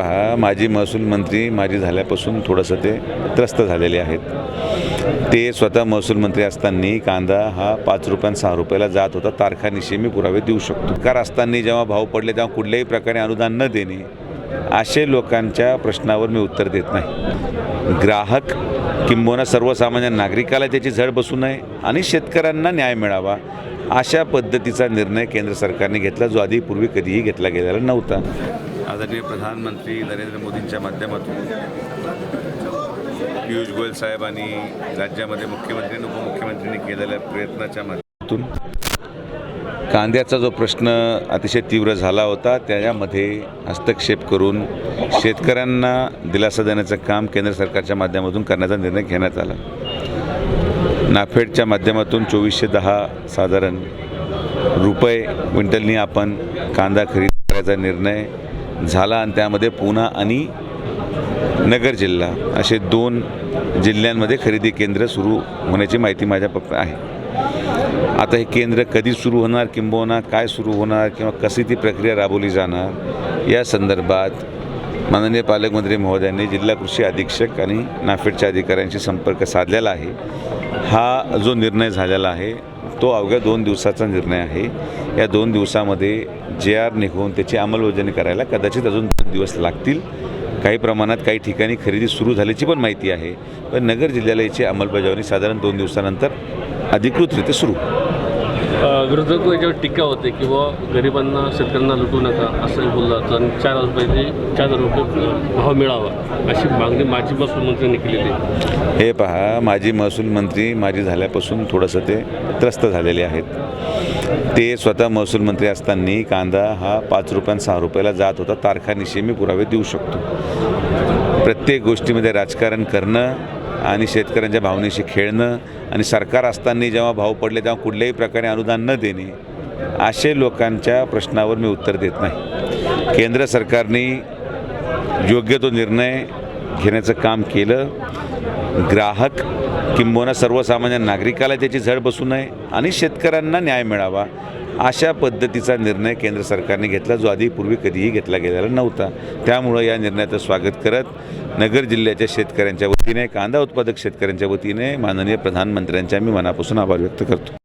हा माजी महसूल मंत्री माझी झाल्यापासून थोडंसं ते त्रस्त झालेले आहेत. ते स्वतः महसूल मंत्री असताना कांदा हा पाच रुपयां सहा रुपयाला जात होता. तारखानिशी मी पुरावे देऊ शकतो. कार असताना जेव्हा भाव पडले तेव्हा कुठल्याही प्रकारे अनुदान न देणे असे लोकांच्या प्रश्नावर मी उत्तर देत नाही. ग्राहक किंबहुना सर्वसामान्य नागरिकाला त्याची झळ बसू नये आणि शेतकऱ्यांना न्याय मिळावा अशा पद्धतीचा निर्णय केंद्र सरकारने घेतला. जो आधी पूर्वी कधीही घेतला गेलेला नव्हता. आदरणीय प्रधानमंत्री नरेंद्र मोदींच्या माध्यमातून पियुष गोयल साहेबांनी राज्यामध्ये मुख्यमंत्री आणि उपमुख्यमंत्र्यांनी केलेल्या प्रयत्नाच्या माध्यमातून कांद्याचा जो प्रश्न अतिशय तीव्र झाला होता त्याच्यामध्ये हस्तक्षेप करून शेतकऱ्यांना दिलासा देण्याचं काम केंद्र सरकारच्या माध्यमातून करण्याचा निर्णय घेण्यात आला. नाफेडच्या माध्यमातून चोवीसशे दहा साधारण रुपये क्विंटलनी आपण कांदा खरेदी करायचा निर्णय झाला आणि त्यामध्ये पुणा आणि नगर जिल्हा असे दोन जिल्ह्यांमध्ये खरेदी केंद्र सुरू होण्याची माहिती माझ्या पप्प आहे. आता हे केंद्र कधी सुरू होणार किंबहुना काय सुरू होणार किंवा कशी ती प्रक्रिया राबवली जाणार या संदर्भात माननीय पालकमंत्री महोदयांनी जिल्हा कृषी अधीक्षक आणि नाफेडच्या अधिकाऱ्यांशी संपर्क साधलेला आहे. हा जो निर्णय झालेला आहे तो अवघ्या दोन दिवसाचा निर्णय आहे. या दोन दिवसामध्ये जे आर निघून त्याची अंमलबजावणी करायला कदाचित अजून दोन दिवस लागतील. काही प्रमाणात काही ठिकाणी खरेदी सुरू झाल्याची पण माहिती आहे. पण नगर जिल्ह्याला याची अंमलबजावणी साधारण दोन दिवसानंतर अधिकृतरित्या सुरू. विरोधक याच्यावर टीका होते किंवा गरिबांना शेतकऱ्यांना लुटू नका असं बोललं तर चार हजार रुपये चार हजार रुपये भाव मिळावा अशी मागणी माजी महसूल मंत्र्यांनी केलेली आहे. हे पहा माजी महसूल मंत्री माजी झाल्यापासून थोडंसं ते त्रस्त झालेले आहेत. ते स्वतः महसूल मंत्री असताना कांदा हा पाच रुपयां सहा रुपयाला जात होता. तारखानिशी मी पुरावे देऊ शकतो. प्रत्येक गोष्टीमध्ये राजकारण करणं आणि शेतकऱ्यांच्या भावनेशी खेळणं आणि सरकार असताना जेव्हा भाव पडले तेव्हा कुठल्याही प्रकारे अनुदान न देणे असे लोकांच्या प्रश्नावर मी उत्तर देत नाही. केंद्र सरकारने योग्य तो निर्णय घेण्याचं काम केलं. ग्राहक किंबोना सर्वसामान्य नागरिकाला त्याची झळ बसू नये आणि शेतकऱ्यांना न्याय मिळावा अशा पद्धतीचा निर्णय केंद्र सरकारने घेतला जो आधी पूर्वी कधीही घेतला गेलेला नव्हता. त्यामुळं या निर्णयाचं स्वागत करत नगर जिल्ह्याच्या शेतकऱ्यांच्या वतीने कांदा उत्पादक शेतकऱ्यांच्या वतीने माननीय प्रधानमंत्र्यांच्या मी मनापासून आभार व्यक्त करतो.